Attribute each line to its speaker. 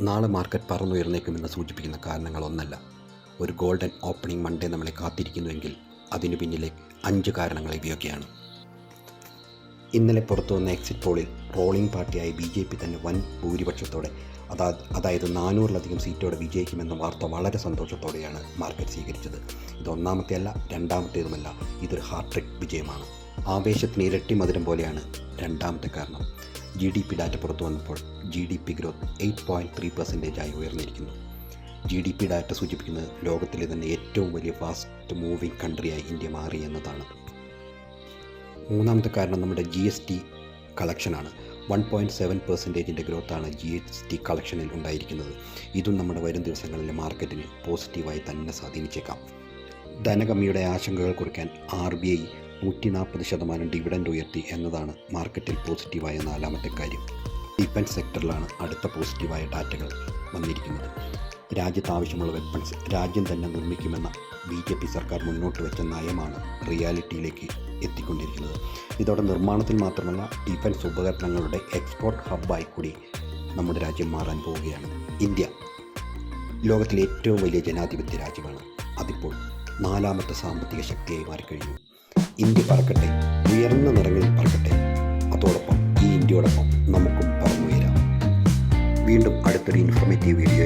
Speaker 1: നാളെ മാർക്കറ്റ് പറന്നുയർന്നേക്കുമെന്ന് സൂചിപ്പിക്കുന്ന കാരണങ്ങളൊന്നല്ല ഒരു ഗോൾഡൻ ഓപ്പണിംഗ് മൺഡേ നമ്മളെ കാത്തിരിക്കുന്നുവെങ്കിൽ അതിനു പിന്നിലെ അഞ്ച് കാരണങ്ങൾ ഇവയൊക്കെയാണ്. ഇന്നലെ പുറത്തു വന്ന എക്സിറ്റ് പോളിൽ റോളിംഗ് പാർട്ടിയായ ബി ജെ പി തന്നെ വൻ ഭൂരിപക്ഷത്തോടെ അതാ അതായത് നാനൂറിലധികം സീറ്റോടെ വിജയിക്കുമെന്ന വാർത്ത വളരെ സന്തോഷത്തോടെയാണ് മാർക്കറ്റ് സ്വീകരിച്ചത്. ഇത് ഒന്നാമത്തെയല്ല രണ്ടാമത്തേതുമല്ല. ഇതൊരു ഹാർട്രിക് വിജയമാണ്. ആവേശത്തിന് ഇരട്ടി മധുരം പോലെയാണ് രണ്ടാമത്തെ കാരണം. ജി ഡി പി ഡാറ്റ പുറത്തു വന്നപ്പോൾ G D P growth eight point three പെർസെന്റേജായി ഉയർന്നിരിക്കുന്നു. ജി ഡി പി ഡാറ്റ സൂചിപ്പിക്കുന്നത് ലോകത്തിലെ തന്നെ ഏറ്റവും വലിയ ഫാസ്റ്റ് മൂവിംഗ് കൺട്രിയായി ഇന്ത്യ മാറി എന്നതാണ്. മൂന്നാമത്തെ കാരണം നമ്മുടെ ജി എസ് ടി കളക്ഷനാണ് വൺ പോയിന്റ് സെവൻ പെർസെന്റേജിന്റെ ഗ്രോത്താണ് ജി എസ് ടി കളക്ഷനിൽ ഉണ്ടായിരിക്കുന്നത്. ഇതും നമ്മുടെ വരും ദിവസങ്ങളിലെ മാർക്കറ്റിന് പോസിറ്റീവായി തന്നെ സ്വാധീനിച്ചേക്കാം. ധനകമ്മിയുടെ ആശങ്കകൾ കുറിക്കാൻ ആർ ബി ഐ നൂറ്റി നാൽപ്പത് ശതമാനം ഡിവിഡൻഡ് ഉയർത്തി എന്നതാണ് മാർക്കറ്റിൽ പോസിറ്റീവായ നാലാമത്തെ കാര്യം. ഡിഫൻസ് സെക്ടറിലാണ് അടുത്ത പോസിറ്റീവായ ഡാറ്റകൾ വന്നിരിക്കുന്നത്. രാജ്യത്ത് ആവശ്യമുള്ള വെപ്പൺസ് രാജ്യം തന്നെ നിർമ്മിക്കുമെന്ന ബി ജെ പി സർക്കാർ മുന്നോട്ട് വെച്ച നയമാണ് റിയാലിറ്റിയിലേക്ക് എത്തിക്കൊണ്ടിരിക്കുന്നത്. ഇതോടെ നിർമ്മാണത്തിൽ മാത്രമല്ല ഡിഫൻസ് ഉപകരണങ്ങളുടെ എക്സ്പോർട്ട് ഹബ്ബായി കൂടി നമ്മുടെ രാജ്യം മാറാൻ പോവുകയാണ് ഇന്ത്യ. ലോകത്തിലെ ഏറ്റവും വലിയ ജനാധിപത്യ രാജ്യമാണ്. അതിപ്പോൾ നാലാമത്തെ സാമ്പത്തിക ശക്തിയായി മാറിക്കഴിഞ്ഞു. ഇന്ത്യ പറക്കട്ടെ ഉയർന്ന നിറങ്ങളിൽ പറക്കട്ടെ. അതോടൊപ്പം ഈ ഇന്ത്യയോടൊപ്പം നമുക്കും പറന്നുയരാം. വീണ്ടും അടുത്തൊരു ഇൻഫോർമേറ്റീവ് നന്ദി